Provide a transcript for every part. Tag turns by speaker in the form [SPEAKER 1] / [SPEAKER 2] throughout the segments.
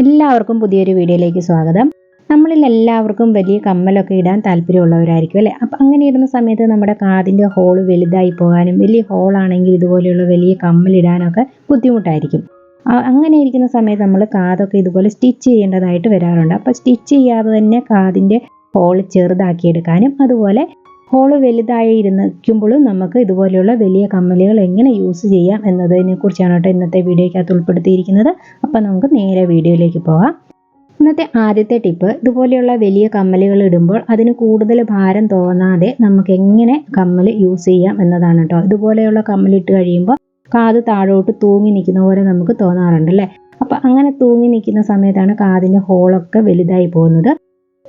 [SPEAKER 1] എല്ലാവർക്കും പുതിയൊരു വീഡിയോയിലേക്ക് സ്വാഗതം. നമ്മളിൽ എല്ലാവർക്കും വലിയ കമ്മലൊക്കെ ഇടാൻ താല്പര്യമുള്ളവരായിരിക്കും അല്ലേ? അപ്പം അങ്ങനെ ഇടുന്ന സമയത്ത് നമ്മുടെ കാതിന്റെ ഹോൾ വലുതായി പോകാനും വലിയ ഹോളാണെങ്കിൽ ഇതുപോലെയുള്ള വലിയ കമ്മലിടാനൊക്കെ ബുദ്ധിമുട്ടായിരിക്കും. അങ്ങനെ ഇരിക്കുന്ന സമയത്ത് നമ്മൾ കാതൊക്കെ ഇതുപോലെ സ്റ്റിച്ച് ചെയ്യേണ്ടതായിട്ട് വരാറുണ്ട്. അപ്പോൾ സ്റ്റിച്ച് ചെയ്യാതെ തന്നെ കാതിന്റെ ഹോൾ ചെറുതാക്കിയെടുക്കാനും അതുപോലെ ഹോൾ വലുതായി ഇരുന്നിരിക്കുമ്പോഴും നമുക്ക് ഇതുപോലെയുള്ള വലിയ കമ്മലുകൾ എങ്ങനെ യൂസ് ചെയ്യാം എന്നതിനെ കുറിച്ചാണ് കേട്ടോ ഇന്നത്തെ വീഡിയോയ്ക്കകത്ത് ഉൾപ്പെടുത്തിയിരിക്കുന്നത്. അപ്പം നമുക്ക് നേരെ വീഡിയോയിലേക്ക് പോകാം ഇന്നത്തെ ആദ്യത്തെ ടിപ്പ് ഇതുപോലെയുള്ള വലിയ കമ്മലുകൾ ഇടുമ്പോൾ അതിന് കൂടുതൽ ഭാരം തോന്നാതെ നമുക്ക് എങ്ങനെ കമ്മൽ യൂസ് ചെയ്യാം എന്നതാണ് കേട്ടോ. ഇതുപോലെയുള്ള കമ്മലിട്ട് കഴിയുമ്പോൾ കാത് താഴോട്ട് തൂങ്ങി നിൽക്കുന്ന പോലെ നമുക്ക് തോന്നാറുണ്ട് അല്ലേ? അപ്പം അങ്ങനെ തൂങ്ങി നിൽക്കുന്ന സമയത്താണ് കാതിന്റെ ഹോളൊക്കെ വലുതായി പോകുന്നത്.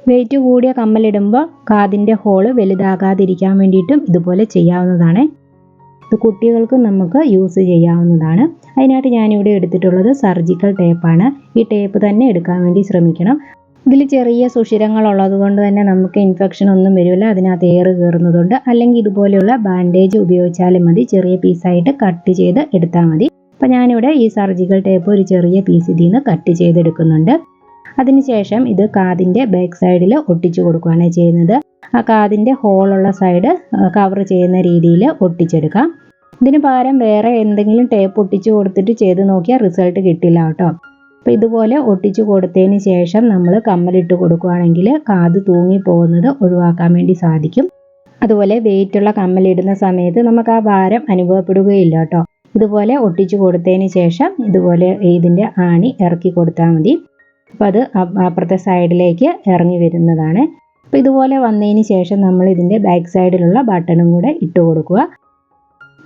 [SPEAKER 1] വെയിറ്റ് കൂടിയ കമ്മലിടുമ്പോൾ കാതിന്റെ ഹോൾ വലുതാകാതിരിക്കാൻ വേണ്ടിയിട്ടും ഇതുപോലെ ചെയ്യാവുന്നതാണ്. ഇത് കുട്ടികൾക്കും നമുക്ക് യൂസ് ചെയ്യാവുന്നതാണ്. അതിനായിട്ട് ഞാനിവിടെ എടുത്തിട്ടുള്ളത് സർജിക്കൽ ടേപ്പാണ് ഈ ടേപ്പ് തന്നെ എടുക്കാൻ വേണ്ടി ശ്രമിക്കണം. ഇതിൽ ചെറിയ സുഷിരങ്ങൾ ഉള്ളതുകൊണ്ട് തന്നെ നമുക്ക് ഇൻഫെക്ഷൻ ഒന്നും വരില്ല. അതിനകത്ത് ഏറ് കയറുന്നതുണ്ട് അല്ലെങ്കിൽ ഇതുപോലെയുള്ള ബാൻഡേജ് ഉപയോഗിച്ചാലും മതി. ചെറിയ പീസായിട്ട് കട്ട് ചെയ്ത് എടുത്താൽ മതി. അപ്പം ഞാനിവിടെ ഈ സർജിക്കൽ ടേപ്പ് ഒരു ചെറിയ പീസ് ഇതിൽ നിന്ന് കട്ട് ചെയ്തെടുക്കുന്നുണ്ട്. അതിനുശേഷം ഇത് കാതിന്റെ ബാക്ക് സൈഡിൽ ഒട്ടിച്ചു കൊടുക്കുകയാണ് ചെയ്യുന്നത്. ആ കാതിന്റെ ഹോളുള്ള സൈഡ് കവർ ചെയ്യുന്ന രീതിയിൽ ഒട്ടിച്ചെടുക്കാം. ഇതിന് പകരം വേറെ എന്തെങ്കിലും ടേപ്പ് ഒട്ടിച്ചു കൊടുത്തിട്ട് ചെയ്ത് നോക്കിയാൽ റിസൾട്ട് കിട്ടില്ല കേട്ടോ. അപ്പോൾ ഇതുപോലെ ഒട്ടിച്ചു കൊടുത്തതിന് ശേഷം നമ്മൾ കമ്മലിട്ട് കൊടുക്കുകയാണെങ്കിൽ കാത് തൂങ്ങി പോകുന്നത് ഒഴിവാക്കാൻ വേണ്ടി സാധിക്കും. അതുപോലെ വെയിറ്റുള്ള കമ്മലിടുന്ന സമയത്ത് നമുക്ക് ആ ഭാരം അനുഭവപ്പെടുകയില്ല കേട്ടോ. ഇതുപോലെ ഒട്ടിച്ചു കൊടുത്തതിന് ശേഷം ഇതുപോലെ ഇതിന്റെ ആണി ഇറക്കി കൊടുത്താൽ മതി. അപ്പോൾ അത് അപ്പുറത്തെ സൈഡിലേക്ക് ഇറങ്ങി വരുന്നതാണ്. അപ്പോൾ ഇതുപോലെ വന്നതിന് ശേഷം നമ്മൾ ഇതിന്റെ ബാക്ക് സൈഡിലുള്ള ബട്ടണും കൂടെ ഇട്ട് കൊടുക്കുക.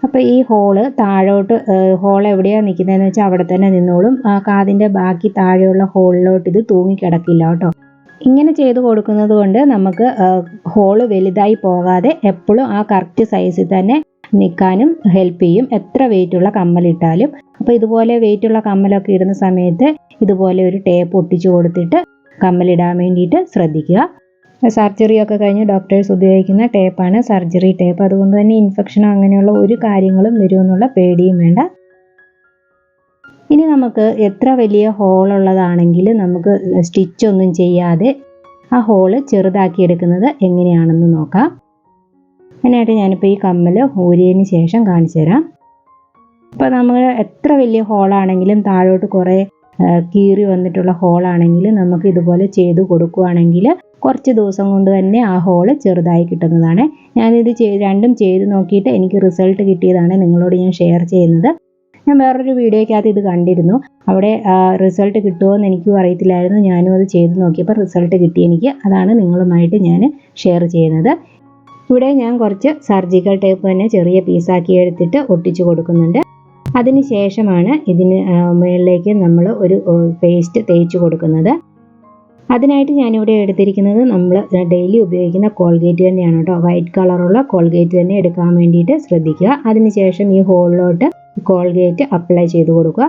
[SPEAKER 1] അപ്പോൾ ഈ ഹോൾ താഴോട്ട് ഹോൾ എവിടെയാണ് നിൽക്കുന്നതെന്ന് വെച്ചാൽ അവിടെ തന്നെ നിന്നോളും. കാതിന്റെ ബാക്കി താഴെയുള്ള ഹോളിലോട്ട് ഇത് തൂങ്ങിക്കിടക്കില്ല കേട്ടോ. ഇങ്ങനെ ചെയ്ത് കൊടുക്കുന്നത് കൊണ്ട് നമുക്ക് ഹോൾ വലുതായി പോകാതെ എപ്പോഴും ആ കറക്റ്റ് സൈസിൽ തന്നെ നിൽക്കാനും ഹെൽപ്പ് ചെയ്യും. എത്ര വെയിറ്റുള്ള കമ്മലിട്ടാലും. അപ്പോൾ ഇതുപോലെ വെയിറ്റുള്ള കമ്മലൊക്കെ ഇടുന്ന സമയത്ത് ഇതുപോലെ ഒരു ടേപ്പ് ഒട്ടിച്ച് കൊടുത്തിട്ട് കമ്മലിടാൻ വേണ്ടിയിട്ട് ശ്രദ്ധിക്കുക. സർജറി ഒക്കെ കഴിഞ്ഞ് ഡോക്ടേഴ്സ് ഉപയോഗിക്കുന്ന ടേപ്പാണ് സർജറി ടേപ്പ് അതുകൊണ്ട് തന്നെ ഇൻഫെക്ഷനോ അങ്ങനെയുള്ള ഒരു കാര്യങ്ങളും വരുമെന്നുള്ള പേടിയും വേണ്ട. ഇനി നമുക്ക് എത്ര വലിയ ഹോളുള്ളതാണെങ്കിൽ നമുക്ക് സ്റ്റിച്ച് ഒന്നും ചെയ്യാതെ ആ ഹോൾ ചെറുതാക്കി എടുക്കുന്നത് എങ്ങനെയാണെന്ന് നോക്കാം. അതിനായിട്ട് ഞാനിപ്പോൾ ഈ കമ്മൽ ഊരിയതിന് ശേഷം കാണിച്ചു തരാം. അപ്പോൾ നമ്മൾ എത്ര വലിയ ഹോളാണെങ്കിലും താഴോട്ട് കുറേ കീറി വന്നിട്ടുള്ള ഹോളാണെങ്കിൽ നമുക്ക് ഇതുപോലെ ചെയ്ത് കൊടുക്കുകയാണെങ്കിൽ കുറച്ച് ദിവസം കൊണ്ട് തന്നെ ആ ഹോൾ ചെറുതായി കിട്ടുന്നതാണ്. ഞാനിത് രണ്ടും ചെയ്ത് നോക്കിയിട്ട് എനിക്ക് റിസൾട്ട് കിട്ടിയതാണ് നിങ്ങളോട് ഞാൻ ഷെയർ ചെയ്യുന്നത്. ഞാൻ വേറൊരു വീഡിയോയ്ക്കകത്ത് ഇത് കണ്ടിരുന്നു. അവിടെ റിസൾട്ട് കിട്ടുമോ എന്ന് എനിക്കും അറിയത്തില്ലായിരുന്നു. ഞാനും അത് ചെയ്ത് നോക്കിയപ്പോൾ റിസൾട്ട് കിട്ടി എനിക്ക്. അതാണ് നിങ്ങളുമായിട്ട് ഞാൻ ഷെയർ ചെയ്യുന്നത്. ഇവിടെ ഞാൻ കുറച്ച് സർജിക്കൽ ടേപ്പ് തന്നെ ചെറിയ പീസാക്കി എടുത്തിട്ട് ഒട്ടിച്ചു കൊടുക്കുന്നുണ്ട്. അതിന് ശേഷമാണ് ഇതിന് മുകളിലേക്ക് നമ്മൾ ഒരു പേസ്റ്റ് തേച്ച് കൊടുക്കുന്നത്. അതിനായിട്ട് ഞാനിവിടെ എടുത്തിരിക്കുന്നത് നമ്മൾ ഡെയിലി ഉപയോഗിക്കുന്ന കോൾഗേറ്റ് തന്നെയാണ് കേട്ടോ. വൈറ്റ് കളറുള്ള കോൾഗേറ്റ് തന്നെ എടുക്കാൻ വേണ്ടിയിട്ട് ശ്രദ്ധിക്കുക. അതിനുശേഷം ഈ ഹോളിലോട്ട് കോൾഗേറ്റ് അപ്ലൈ ചെയ്ത് കൊടുക്കുക.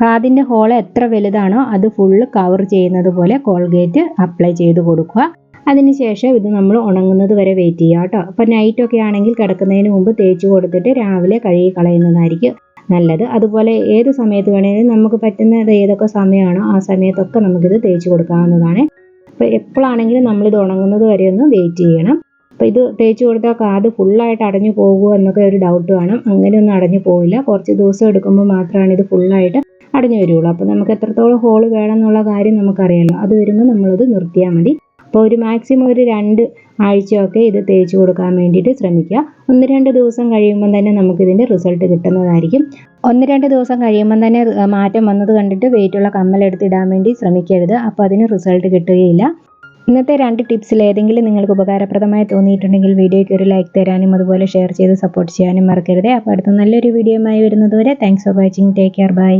[SPEAKER 1] കാതിന്റെ ഹോൾ എത്ര വലുതാണോ അത് ഫുള്ള് കവർ ചെയ്യുന്നത് പോലെ കോൾഗേറ്റ് അപ്ലൈ ചെയ്ത് കൊടുക്കുക. അതിനുശേഷം ഇത് നമ്മൾ ഉണങ്ങുന്നത് വരെ വെയിറ്റ് ചെയ്യുക കേട്ടോ. അപ്പോൾ നൈറ്റൊക്കെ ആണെങ്കിൽ കിടക്കുന്നതിന് മുമ്പ് തേച്ച് കൊടുത്തിട്ട് രാവിലെ കഴുകി കളയുന്നതായിരിക്കും. നല്ലത്. അതുപോലെ ഏത് സമയത്ത് വേണമെങ്കിലും നമുക്ക് പറ്റുന്നത് ഏതൊക്കെ സമയമാണോ ആ സമയത്തൊക്കെ നമുക്കിത് തേച്ച് കൊടുക്കാവുന്നതാണ്. അപ്പോൾ എപ്പോഴാണെങ്കിലും നമ്മളിത് ഉണങ്ങുന്നത് വരെ ഒന്ന് വെയിറ്റ് ചെയ്യണം. അപ്പോൾ ഇത് തേച്ച് കൊടുത്താൽ കാത് ഫുള്ളായിട്ട് അടഞ്ഞു പോകുമോ എന്നൊക്കെ ഒരു ഡൗട്ട് വേണം. അങ്ങനെയൊന്നും അടഞ്ഞു പോവില്ല. കുറച്ച് ദിവസം എടുക്കുമ്പോൾ മാത്രമാണ് ഇത് ഫുള്ളായിട്ട് അടഞ്ഞു വരുള്ളൂ. അപ്പോൾ നമുക്ക് എത്രത്തോളം ഹോൾ വേണം എന്നുള്ള കാര്യം നമുക്കറിയാമല്ലോ അത് വരുമ്പോൾ നമ്മളത് നിർത്തിയാൽ മതി. അപ്പോൾ ഒരു മാക്സിമം ഒരു രണ്ട് ആഴ്ചയൊക്കെ ഇത് തേച്ച് കൊടുക്കാൻ വേണ്ടിയിട്ട് ശ്രമിക്കുക. ഒന്ന് രണ്ട് ദിവസം കഴിയുമ്പം തന്നെ നമുക്കിതിന്റെ റിസൾട്ട് കിട്ടുന്നതായിരിക്കും. ഒന്ന് രണ്ട് ദിവസം കഴിയുമ്പം തന്നെ മാറ്റം വന്നത് കണ്ടിട്ട് വെയിറ്റുള്ള കമ്മൽ എടുത്തിടാൻ വേണ്ടി ശ്രമിക്കരുത്. അപ്പോൾ അതിന് റിസൾട്ട് കിട്ടുകയില്ല. ഇന്നത്തെ രണ്ട് ടിപ്സിൽ ഏതെങ്കിലും നിങ്ങൾക്ക് ഉപകാരപ്രദമായി തോന്നിയിട്ടുണ്ടെങ്കിൽ വീഡിയോയ്ക്ക് ഒരു ലൈക്ക് തരാനും അതുപോലെ ഷെയർ ചെയ്ത് സപ്പോർട്ട് ചെയ്യാനും മറക്കരുത്. അപ്പോൾ അടുത്ത നല്ലൊരു വീഡിയോയുമായി വരുന്നതുവരെ thanks for watching take care bye